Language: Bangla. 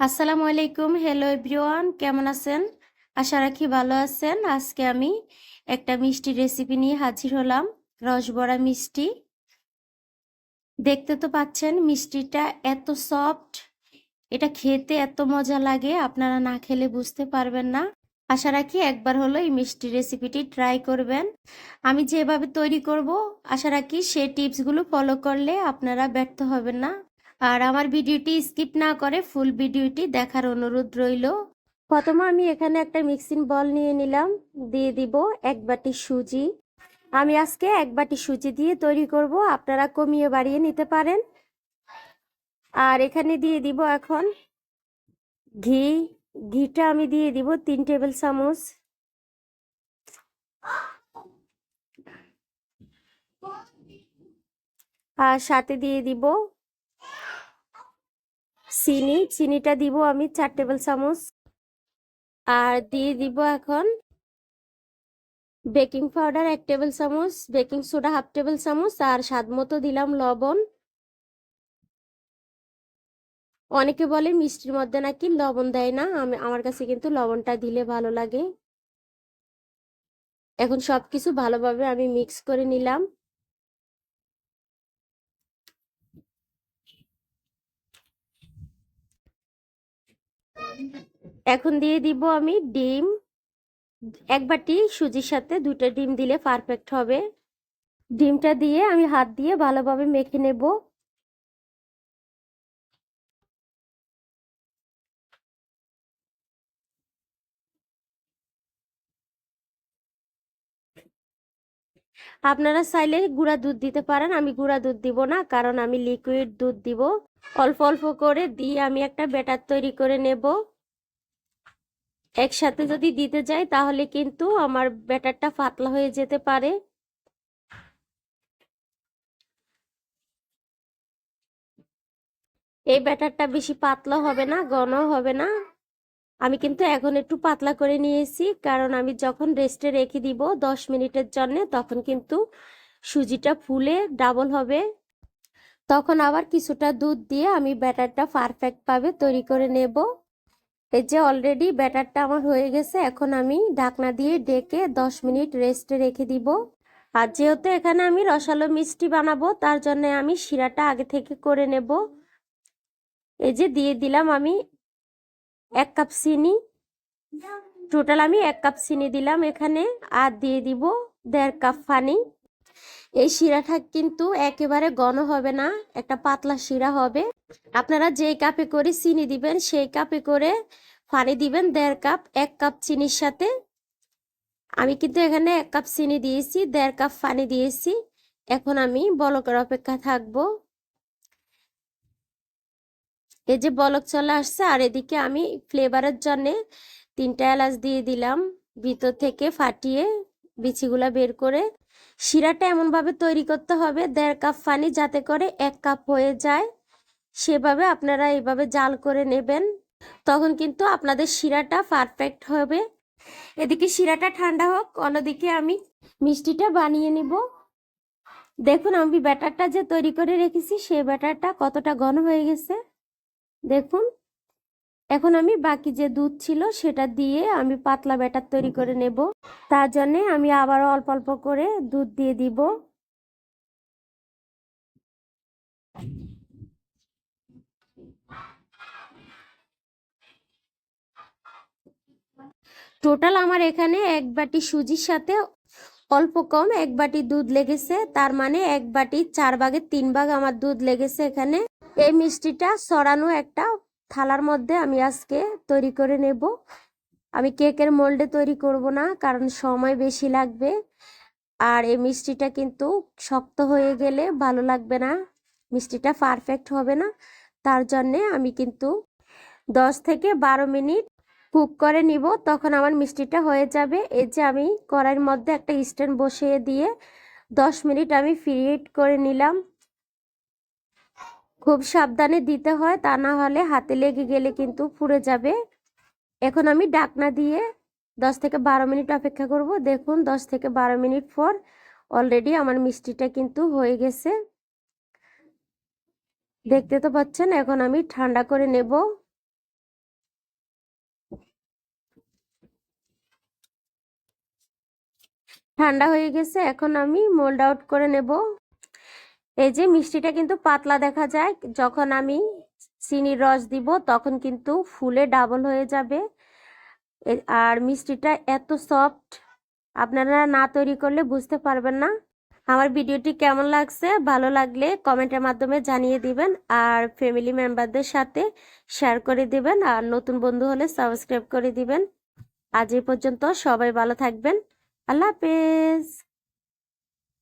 আসসালামু আলাইকুম। হ্যালো এভরিওয়ান কেমন আছেন? আশা রাখি ভালো আছেন। আজকে আমি একটা মিষ্টি রেসিপি নিয়ে হাজির হলাম, রসবড়া মিষ্টি। দেখতে তো পাচ্ছেন মিষ্টিটা এত সফট এটা খেতে এত মজা লাগে, আপনারা না খেলে বুঝতে পারবেন না। আশা রাখি একবার হলো এই মিষ্টি রেসিপিটি ট্রাই করবেন। আমি যেভাবে তৈরি করব, আশা রাখি সেই টিপসগুলো ফলো করলে আপনারা ব্যর্থ হবেন না। আর আমার ভিডিওটি স্কিপ না করে ফুল ভিডিওটি দেখার অনুরোধ রইল। প্রথমে আমি এখানে একটা মিক্সিং বল নিয়ে নিলাম, দিয়ে দিব এক বাটি সুজি। আমি আজকে এক বাটি সুজি দিয়ে তৈরি করব, আপনারা কমিয়ে বাড়িয়ে নিতে পারেন। আর এখানে দিয়ে দিব এখন ঘি। ঘিটা আমি দিয়ে দিব তিন টেবিল চামচ। আর সাথে দিয়ে দিব চিনি, চিনিটা দিব আমি চার টেবিল চামচ। আর দিয়ে দিব এখন বেকিং পাউডার এক টেবিল চামচ, বেকিং সোডা হাফ টেবিল চামচ, আর স্বাদ মতো দিলাম লবণ। অনেকে বলে মিষ্টির মধ্যে নাকি লবণ দেয় না, আমি, আমার কাছে কিন্তু লবণটা দিলে ভালো লাগে। এখন সব কিছু ভালোভাবে আমি মিক্স করে নিলাম। এখন দিয়ে দিব আমি ডিম। এক বাটি সুজির সাথে দুটা ডিম দিলে পারফেক্ট হবে। ডিমটা দিয়ে আমি হাত দিয়ে ভালোভাবে মেখে নেব। আপনারা চাইলে গুঁড়া দুধ দিতে পারেন, আমি গুঁড়া দুধ দিব না, কারণ আমি লিকুইড দুধ দিব। অল্প অল্প করে দিয়ে আমি একটা ব্যাটার তৈরি করে নেব। একসাথে যদি দিতে যাই, তাহলে কিন্তু আমার ব্যাটারটা পাতলা হয়ে যেতে পারে। এই ব্যাটারটা বেশি পাতলা হবে না ঘন হবে না। আমি কিন্তু এখন একটু পাতলা করে নিয়েছি, কারণ আমি যখন রেস্টে রেখে দিব দশ মিনিটের জন্য, তখন কিন্তু সুজিটা ফুলে ডাবল হবে। তখন আবার কিছুটা দুধ দিয়ে আমি ব্যাটারটা পারফেক্টভাবে তৈরি করে নেব। এই যে অলরেডি ব্যাটারটা আমার হয়ে গেছে, এখন আমি ঢাকনা দিয়ে ডেকে দশ মিনিট রেস্টে রেখে দিব। আর যেহেতু এখানে আমি রসালো মিষ্টি বানাবো, তার জন্য আমি শিরাটা আগে থেকে করে নেব। এই যে দিয়ে দিলাম আমি এক কাপ চিনি। টোটাল আমি এক কাপ চিনি দিলাম এখানে আর দিয়ে দিব দেড় কাপ পানি। এই শিরাটা কিন্তু একেবারে ঘন হবে না, একটা পাতলা শিরা হবে। আপনারা যেই কাপে করে চিনি দিবেন, সেই কাপে করে পানি দিবেন দেড় কাপ, এক কাপ চিনির সাথে। আমি কিন্তু এখানে এক কাপ চিনি দিয়েছি, দেড় কাপ পানি দিয়েছি। এখন আমি বলকের অপেক্ষা থাকব। এই যে বলক চলে আসছে, আর এদিকে আমি ফ্লেভারের জন্যে তিনটা এলাচ দিয়ে দিলাম। ভিতর থেকে ফাটিয়ে বিচিগুলা বের করে শিরাটা এমনভাবে তৈরি করতে হবে, দেড় কাপ পানি যাতে করে এক কাপ হয়ে যায়। সেভাবে আপনারা এইভাবে জাল করে নেবেন, তখন কিন্তু আপনাদের শিরাটা পারফেক্ট হবে। এদিকে শিরাটা ঠান্ডা হোক, অন্যদিকে আমি মিষ্টিটা বানিয়ে নিব। দেখুন আমি ব্যাটারটা যে তৈরি করে রেখেছি, সেই ব্যাটারটা কতটা ঘন হয়ে গেছে। দেখুন, এখন আমি বাকি যে দুধ ছিল সেটা দিয়ে আমি পাতলা ব্যাটার তৈরি করে নেব। তার জন্যে আমি আবার অল্প অল্প করে দুধ দিয়ে দিব। টোটাল আমার এখানে এক বাটি সুজির সাথে অল্প কম এক বাটি দুধ লেগেছে। তার মানে এক বাটি চার ভাগের তিন ভাগ আমার দুধ লেগেছে এখানে। এই মিষ্টিটা সরানো একটা থালার মধ্যে আমি আজকে তৈরি করে নেব। আমি কেকের মোল্ডে তৈরি করব না, কারণ সময় বেশি লাগবে। আর এই মিষ্টিটা কিন্তু শক্ত হয়ে গেলে ভালো লাগবে না, মিষ্টিটা পারফেক্ট হবে না। তার জন্যে আমি কিন্তু দশ থেকে বারো মিনিট কুক করে নিব, তখন আমার মিষ্টিটা হয়ে যাবে। এই যে আমি কড়াইয়ের মধ্যে একটা স্ট্যান্ড বসিয়ে দিয়ে দশ মিনিট আমি ফ্রিট করে নিলাম। খুব সাবধানে দিতে হয়, তা না হলে হাতে লেগে গেলে কিন্তু পুড়ে যাবে। এখন আমি ডাকনা দিয়ে দশ থেকে বারো মিনিট অপেক্ষা করব। দেখুন, দশ থেকে বারো মিনিট পর অলরেডি আমার মিষ্টিটা কিন্তু হয়ে গেছে। দেখতে তো পাচ্ছেন, এখন আমি ঠান্ডা করে নেব। ঠান্ডা হয়ে গেছে, এখন আমি মোল্ড আউট করে নেব। এই যে মিষ্টিটা কিন্তু পাতলা দেখা যায়। যখন আমি চিনির রস দিব, তখন কিন্তু ফুলে ডাবল হয়ে যাবে। আর মিষ্টিটা এত সফট আপনারা না তৈরি করলে বুঝতে পারবেন না। আমার ভিডিওটি কেমন লাগছে, ভালো লাগলে কমেন্টের মাধ্যমে জানিয়ে দিবেন। আর ফ্যামিলি মেম্বারদের সাথে শেয়ার করে দিবেন। আর নতুন বন্ধু হলে সাবস্ক্রাইব করে দিবেন। আজ এই পর্যন্ত সবাই ভালো থাকবেন। আল্লাহ হাফেজ।